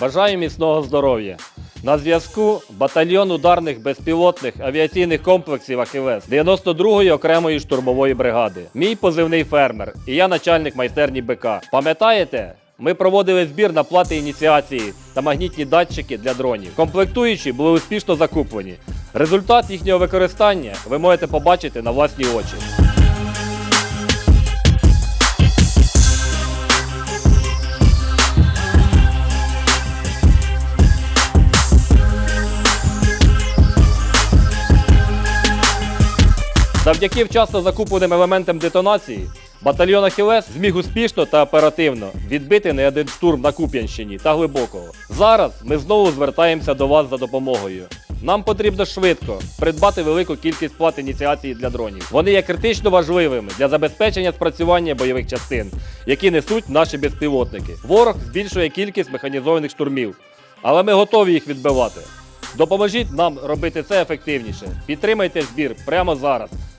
Бажаю міцного здоров'я. На зв'язку батальйон ударних безпілотних авіаційних комплексів АХВС 92-ї окремої штурмової бригади. Мій позивний фермер і я начальник майстерні БК. Пам'ятаєте? Ми проводили збір на плати ініціації та магнітні датчики для дронів. Комплектуючі були успішно закуплені. Результат їхнього використання ви можете побачити на власні очі. Завдяки вчасно закупленим елементам детонації, батальйон Ахілес зміг успішно та оперативно відбити не один штурм на Куп'янщині та глибокого. Зараз ми знову звертаємося до вас за допомогою. Нам потрібно швидко придбати велику кількість плат ініціації для дронів. Вони є критично важливими для забезпечення спрацювання бойових частин, які несуть наші безпілотники. Ворог збільшує кількість механізованих штурмів, але ми готові їх відбивати. Допоможіть нам робити це ефективніше. Підтримайте збір прямо зараз.